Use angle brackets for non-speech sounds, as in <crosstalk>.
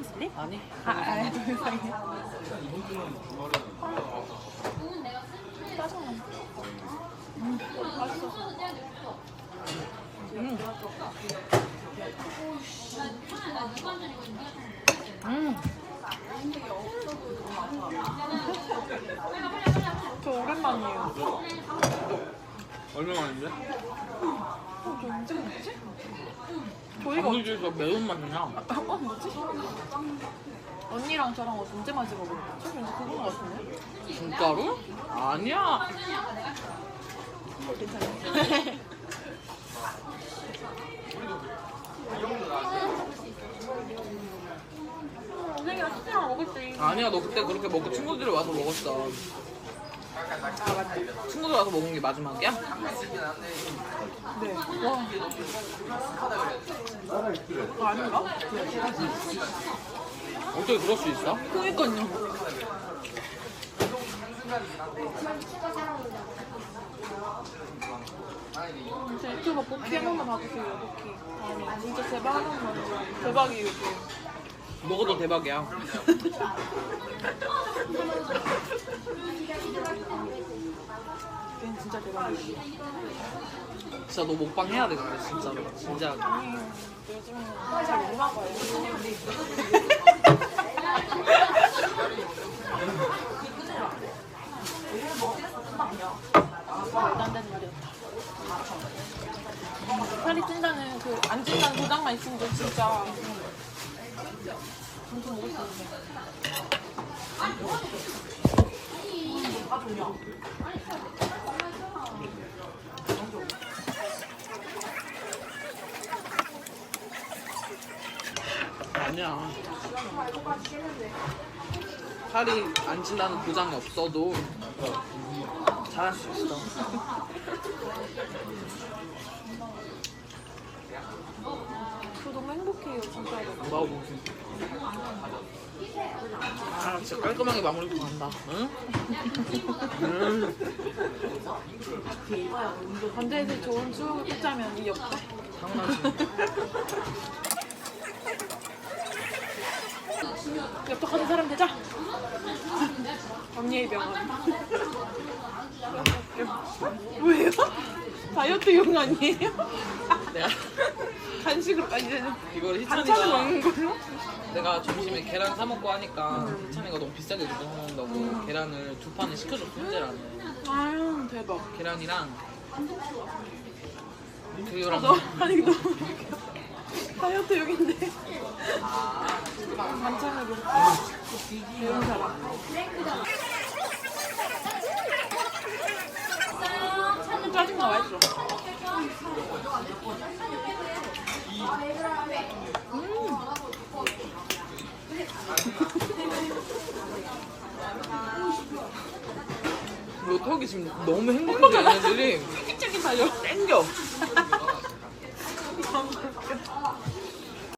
이상해? 아니? 아, 아, 좀 이상해. 짜증나. 음, 맛있어. 음. 음. 저 오랜만이에요. 얼마 만인데? 어, 저 언제 먹지? 저희가 단무지에서 매운맛이냐? 어, 뭐지? 언니랑 저랑 언제 마지 먹었지? 저 왠지 그건 것 같은데? 진짜로? 아니야. 괜찮아요. 언니랑 스시랑 먹을 때 아니야, 너 그때 그렇게 먹고 친구들이 와서 먹었어. 아? 친구들 와서 먹은 게 마지막이야? 네. 와. 아, 아닌가? 어떻게 그럴 수 있어? 그니까요. 제 유튜버 복귀 한 번만 봐주세요, 복귀. 아니, 진짜 제발 한 번만. 대박이에요, 이거. 먹어도 대박이야. <laughs> 진짜 대박이에요. 진짜 너 먹방 해야 돼, 근데 진짜로. 진짜. 되는 말이었다. 살이 찐다는 그 안 찐다는 도장만 있으면 저 진짜 엄청 먹을 수 있는데. 아 아니야. 살이 안 찐다는 보장이 없어도 잘할 수 있어. 저 너무 행복해요 진짜로. 나도. 아, 진짜 깔끔하게 마무리고 간다. 응? 응. <laughs> 반대에서 좋은 추억을 꽂자면 이 없다. 장난 <laughs> 치. 엽떡하는 사람 되자. 언니의 병원. 왜요? 다이어트용 아니에요? 내가 간식으로 아 이제는 이걸 반찬을 희찬이가 먹는 거요? 내가 점심에 계란 사 먹고 하니까 희찬이가 너무 비싸게 주고 사 먹는다고 계란을 두 판을 시켜줬어 현재라는 아유 대박. 계란이랑 아, 그거랑 너 아니 너무 웃겨. 다이어트 용인데 반찬으로 매운 사람. 짜증 나와 있어. 너 턱이 지금 너무 행복하게 얘네들이 쫄깃쫄깃하죠? 땡겨 <laughs>